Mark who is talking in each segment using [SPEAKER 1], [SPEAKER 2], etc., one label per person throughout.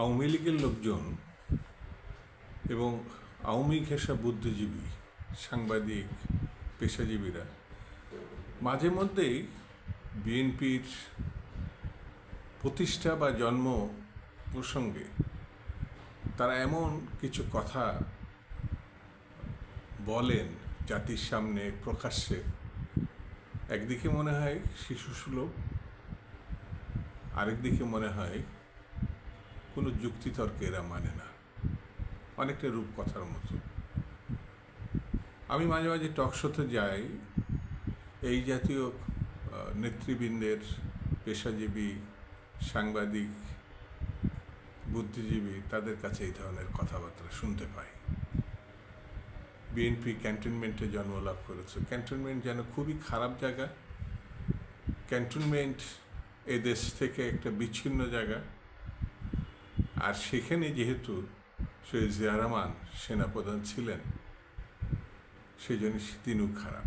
[SPEAKER 1] আওয়ামী লীগের লোকজন এবং আওয়ামী ঘেঁষা বুদ্ধিজীবী, সাংবাদিক, পেশাজীবীরা মাঝে মধ্যেই বিএনপির প্রতিষ্ঠা বা জন্ম প্রসঙ্গে তারা এমন কিছু কথা বলেন জাতির সামনে প্রকাশ্যে। একদিকে মনে হয় শিশুসুলভ, আরেকদিকে মনে হয় কোনো যুক্তিতর্ক এরা মানে না। অনেকটা রূপকথার মতো। আমি মাঝে মাঝে টক শোতে যাই। এই জাতীয় নেতৃবৃন্দের পেশাজীবী, সাংবাদিক, বুদ্ধিজীবী তাদের কাছে এই ধরনের কথাবার্তা শুনতে পাই। বিএনপি ক্যান্টনমেন্টে জন্মলাভ করেছে। ক্যান্টনমেন্ট যেন খুবই খারাপ জায়গা। ক্যান্টনমেন্ট এ দেশ থেকে একটা বিচ্ছিন্ন জায়গা। আর সেখানে যেহেতু শহীদ জিয়া রহমান সেনাপ্রধান ছিলেন, সেই জন্য তিনিও খারাপ।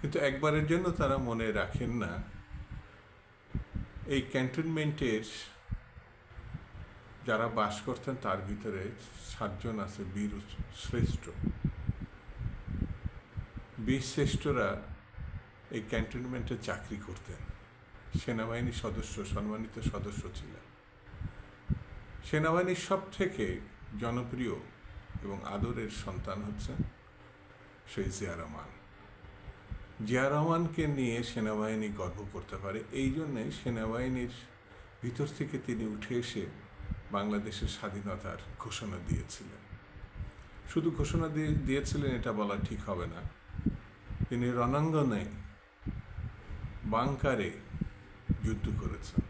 [SPEAKER 1] কিন্তু একবারের জন্য তারা মনে রাখেন না, এই ক্যান্টনমেন্টের যারা বাস করতেন তার ভিতরে সাতজন আছে, বীর শ্রেষ্ঠ। বীর শ্রেষ্ঠরা এই ক্যান্টনমেন্টে চাকরি করতেন। সেনাবাহিনীর সদস্য, সম্মানিত সদস্য ছিলেন। সেনাবাহিনীর সব থেকে জনপ্রিয় এবং আদরের সন্তান হচ্ছেন সেই জিয়া রহমান। জিয়া রহমানকে নিয়ে সেনাবাহিনী গর্ব করতে পারে। এই জন্যে সেনাবাহিনীর ভিতর থেকে তিনি উঠে এসে বাংলাদেশের স্বাধীনতার ঘোষণা দিয়েছিলেন। শুধু ঘোষণা দিয়ে, দিয়েছিলেন এটা বলা ঠিক হবে না। তিনি রণাঙ্গনে বাংকারে যুদ্ধ করেছেন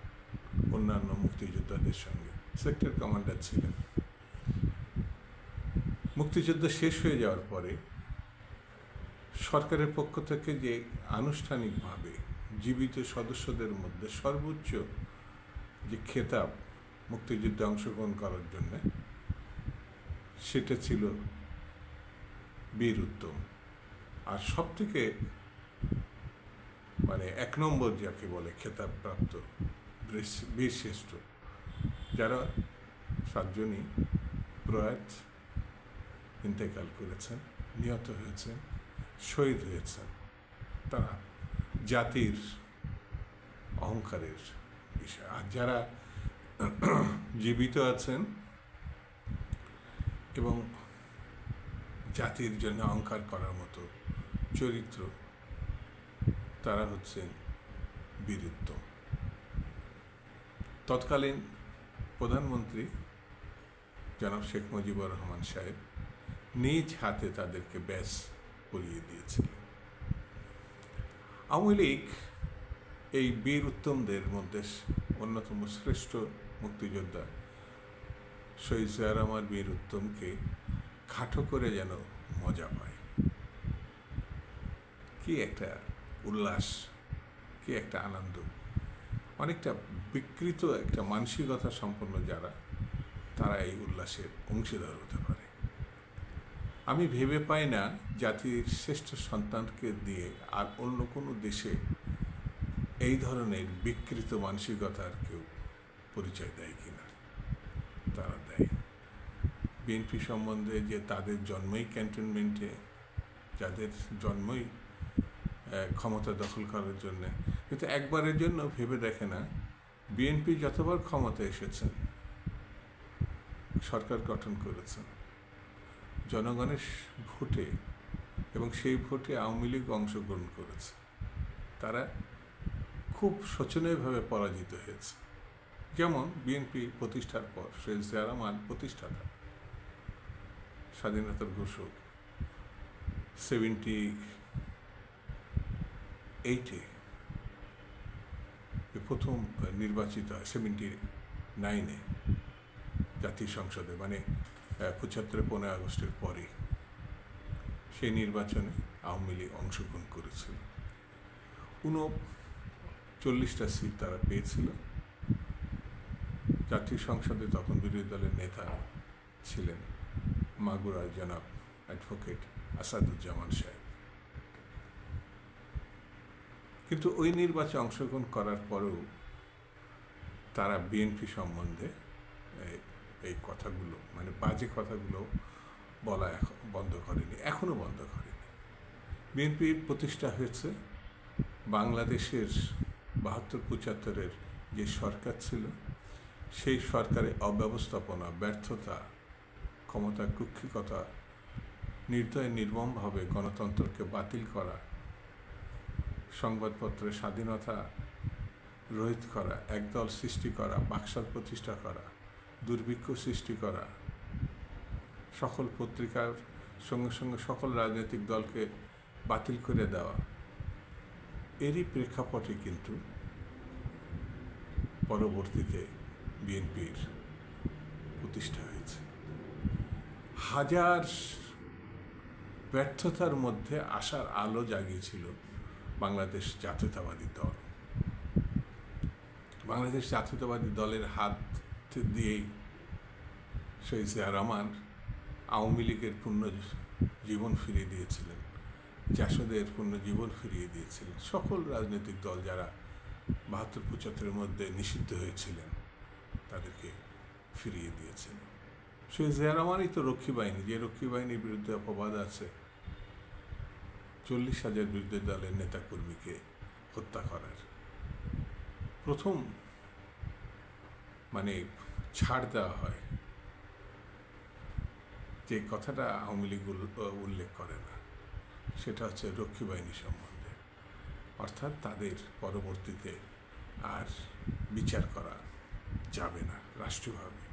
[SPEAKER 1] অন্যান্য মুক্তিযোদ্ধাদের সঙ্গে। সেক্টর কমান্ডার ছিলেন। মুক্তিযুদ্ধ শেষ হয়ে যাওয়ার পরে সরকারের পক্ষ থেকে যে আনুষ্ঠানিকভাবে জীবিত সদস্যদের মধ্যে সর্বোচ্চ যে খেতাব মুক্তিযুদ্ধে অংশগ্রহণ করার জন্যে সেটা ছিল বীর উত্তম। আর সব থেকে মানে এক নম্বর যাকে বলে খেতাবপ্রাপ্ত বীর- বীরশ্রেষ্ঠ যারা সাতজনই প্রয়াত ইন্তেকাল করেছেন, নিহত হয়েছেন, শহীদ হয়েছেন, তারা জাতির অহংকারের বিষয়। আর যারা জীবিত আছেন এবং জাতির জন্য অহংকার করার মতো চরিত্র, তারা হচ্ছেন বীরুত্তম তৎকালীন প্রধানমন্ত্রী জনাব শেখ মুজিবুর রহমান সাহেব নিজ হাতে তাদেরকে ব্যাস পরিয়ে দিয়েছিলেন আওয়ামী লীগ এই বীর উত্তমদের মধ্যে অন্যতম শ্রেষ্ঠ মুক্তিযোদ্ধা শহীদ জিয়া রহমান বীর উত্তমকে খাটো করে যেন মজা পায়। কি একটা উল্লাস, কি একটা আনন্দ, অনেকটা বিকৃত একটা মানসিকতা সম্পন্ন যারা, তারা এই উল্লাসের অংশীদার হতে পারে। আমি ভেবে পাই না জাতির শ্রেষ্ঠ সন্তানকে দিয়ে আর অন্য কোনো দেশে এই ধরনের বিকৃত মানসিকতার কেউ পরিচয় দেয় কি না? তারা দেয়। বিএনপি সম্বন্ধে যে তাদের জন্মই ক্যান্টনমেন্টে, যাদের জন্মই ক্ষমতা দখল করার জন্যে। কিন্তু একবারের জন্য ভেবে দেখে না বিএনপি যতবার ক্ষমতা এসেছেন সরকার গঠন করেছেন জনগণের ভোটে এবং সেই ভোটে আওয়ামী লীগ অংশগ্রহণ করেছে। তারা খুব শোচনীয়ভাবে পরাজিত হয়েছে। যেমন বিএনপি প্রতিষ্ঠার পর শেখ জিয়া রহমান প্রতিষ্ঠাতা, স্বাধীনতার ঘোষক সেভেন্টি এইটে প্রথম নির্বাচিত হয় সেভেন্টি নাইনে জাতীয় সংসদে মানে পঁচাত্তর, পনেরো আগস্টের পরে সেই নির্বাচনে আওয়ামী লীগ অংশগ্রহণ করেছিল। উনচল্লিশটা সিট তারা পেয়েছিল। জাতীয় সংসদে তখন বিরোধী দলের নেতা ছিলেন মাগুরা জনাব অ্যাডভোকেট আসাদুজ্জামান সাহেব। কিন্তু ওই নির্বাচনে অংশগ্রহণ করার পরেও তারা বিএনপি সম্বন্ধে এই- কথাগুলো মানে বাজে কথাগুলো বলা এখন বন্ধ করেনি এখনও বন্ধ করেনি। বিএনপি প্রতিষ্ঠা হয়েছে, বাংলাদেশের বাহাত্তর পঁচাত্তরের যে সরকার ছিল, সেই সরকারের অব্যবস্থাপনা, ব্যর্থতা, ক্ষমতা কুক্ষিকতা নির্দয়, নির্মমভাবে গণতন্ত্রকে বাতিল করা সংবাদপত্রের স্বাধীনতা রোহিত করা, একদল সৃষ্টি করা, বাকশাল প্রতিষ্ঠা করা, দুর্ভিক্ষ সৃষ্টি করা, সকল পত্রিকার সঙ্গে সঙ্গে সকল রাজনৈতিক দলকে বাতিল করে দেওয়া, এরই প্রেক্ষাপটে কিন্তু পরবর্তীতে বিএনপির প্রতিষ্ঠা হয়েছে। হাজার ব্যর্থতার মধ্যে আসার আলো জাগিয়েছিল বাংলাদেশ জাতীয়তাবাদী দল। বাংলাদেশ জাতীয়তাবাদী দলের হাত দিয়েই শহীদ জিয়া রহমান আওয়ামী লীগের পূর্ণ জীবন ফিরিয়ে দিয়েছিলেন, জাসদের পূর্ণ জীবন ফিরিয়ে দিয়েছিলেন। সকল রাজনৈতিক দল যারা বাহাত্তর পঁচাত্তরের মধ্যে নিষিদ্ধ হয়েছিলেন, তাদেরকে ফিরিয়ে দিয়েছিলেন। শহীদ জিয়া রহমানই তো রক্ষী বাহিনী, যে রক্ষী বাহিনীর বিরুদ্ধে অপবাদ আছে চল্লিশ হাজার বিরুদ্ধে দলের নেতাকর্মীকে হত্যা করার। প্রথম মানে ছাড় দেওয়া হয়। যে কথাটা আওয়ামী লীগ উল্লেখ করে না, সেটা হচ্ছে রক্ষী বাহিনী সম্বন্ধে। অর্থাৎ তাদের পরবর্তীতে আর বিচার করা যাবে না, রাষ্ট্রীয়ভাবে।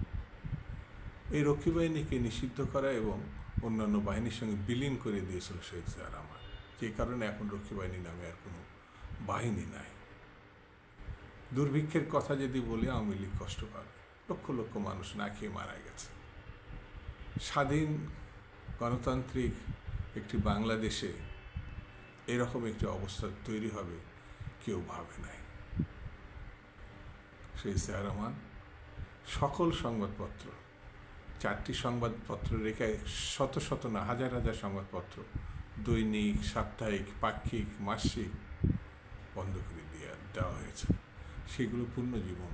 [SPEAKER 1] এই রক্ষী বাহিনীকে নিষিদ্ধ করা এবং অন্যান্য বাহিনীর সঙ্গে বিলীন করে দিয়েছিল শহীদ রহমান যে কারণে এখন রক্ষী বাহিনী নামে আর কোনো বাহিনী নাই। দুর্ভিক্ষের কথা যদি বলি, আওয়ামী লীগ কষ্ট পাবে। লক্ষ লক্ষ মানুষ না খেয়ে মারা গেছে। স্বাধীন গণতান্ত্রিক একটি বাংলাদেশে এরকম একটি অবস্থা তৈরি হবে কেউ ভাবে নাই। সেই জিয়া রহমান, সকল সংবাদপত্র, চারটি সংবাদপত্র রেখে শত শত না, হাজার হাজার সংবাদপত্র দৈনিক, সাপ্তাহিক, পাক্ষিক, মাসিক বন্ধ করে দিয়ে দেওয়া হয়েছে। সেগুলো পূর্ণ জীবন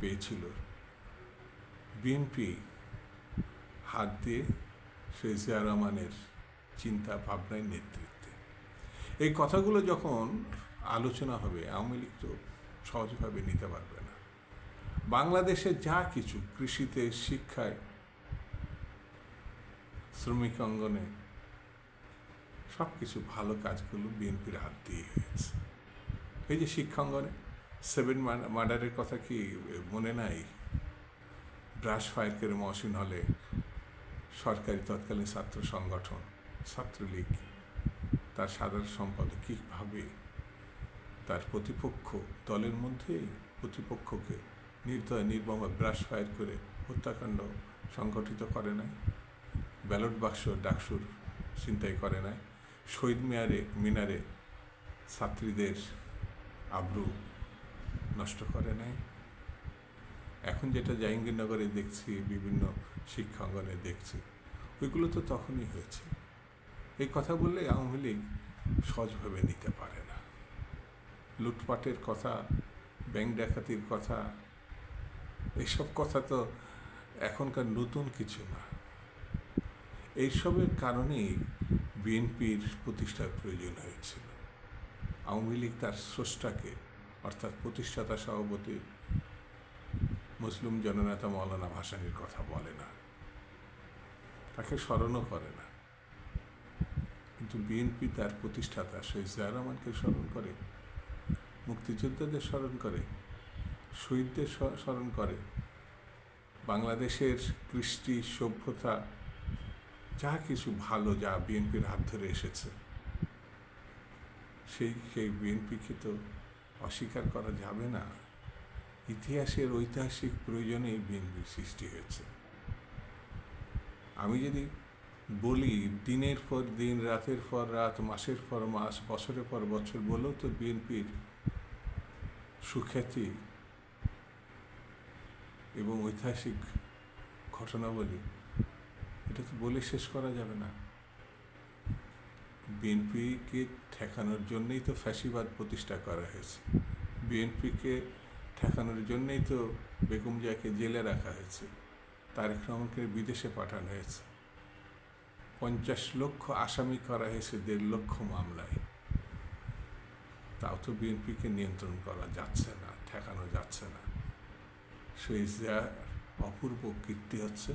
[SPEAKER 1] পেয়েছিল। বিএনপি হাত দিয়ে শহীদ জিয়া রহমানের চিন্তা ভাবনার নেতৃত্বে। এই কথাগুলো যখন আলোচনা হবে, আওয়ামী লীগ তো সহজভাবে নিতে পারবে না। বাংলাদেশে যা কিছু কৃষিতে, শিক্ষায়, শ্রমিক অঙ্গনে সব কিছু ভালো কাজগুলো বিএনপির হাত দিয়ে হয়েছে। এই যে শিক্ষাঙ্গনে সেভেন মার্ডারের কথা কি মনে নাই? ব্রাশ ফায়ার করে মহসিন হলে সরকারি তৎকালীন ছাত্র সংগঠন, ছাত্রলীগ, তার সাধারণ সম্পাদক কীভাবে তার প্রতিপক্ষ দলের মধ্যে প্রতিপক্ষকে নির্দয় নির্মম ব্রাশ ফায়ার করে হত্যাকাণ্ড সংগঠিত করে নাই? ব্যালট বাক্স ডাকসুর চিন্তাই করে নাই? শহীদ মিনারে মিনারে ছাত্রীদের আব্রু নষ্ট করে নাই। এখন যেটা জাহাঙ্গীরনগরে দেখছি, বিভিন্ন শিক্ষাঙ্গনে দেখছি, ওইগুলো তো তখনই হয়েছে। এই কথা বললে আওয়ামী লীগ সহজভাবে নিতে পারে না। লুটপাটের কথা, ব্যাংক ডাকাতির কথা এইসব কথা তো এখনকার নতুন কিছু না। এইসবের কারণেই বিএনপির প্রতিষ্ঠার প্রয়োজন হয়েছিল। আওয়ামী লীগ তার স্রষ্টাকে, অর্থাৎ প্রতিষ্ঠাতা সভাপতি মুসলিম জননেতা মৌলানা ভাসানির কথা বলে না। তাকে স্মরণও করে না। কিন্তু বিএনপি তার প্রতিষ্ঠাতা শহীদ জিয়া রহমানকে স্মরণ করে, মুক্তিযোদ্ধাদের স্মরণ করে, শহীদদের স্মরণ করে। বাংলাদেশের কৃষ্টি সভ্যতা যা কিছু ভালো যা বিএনপির হাত ধরে এসেছে, সেই সেই বিএনপিকে তো অস্বীকার করা যাবে না। ইতিহাসের ঐতিহাসিক প্রয়োজনে এই বিএনপি সৃষ্টি হয়েছে। আমি যদি বলি, দিনের পর দিন, রাতের পর রাত, মাসের পর মাস, বছরের পর বছর বলেও তো বিএনপির সুখ্যাতি এবং ঐতিহাসিক ঘটনাবলী এটা তো বলে শেষ করা যাবে না। বিএনপিকে ঠেকানোর জন্যই তো ফ্যাসিবাদ প্রতিষ্ঠা করা হয়েছে। বিএনপিকে ঠেকানোর জন্যই তো বেগম জিয়াকে জেলে রাখা হয়েছে। তারেক রহমানকে বিদেশে পাঠানো হয়েছে। পঞ্চাশ লক্ষ আসামি করা হয়েছে দেড় লক্ষ মামলায়। তাও তো বিএনপিকে নিয়ন্ত্রণ করা যাচ্ছে না, ঠেকানো যাচ্ছে না। সেই জিয়ার অপূর্ব কীর্তি হচ্ছে।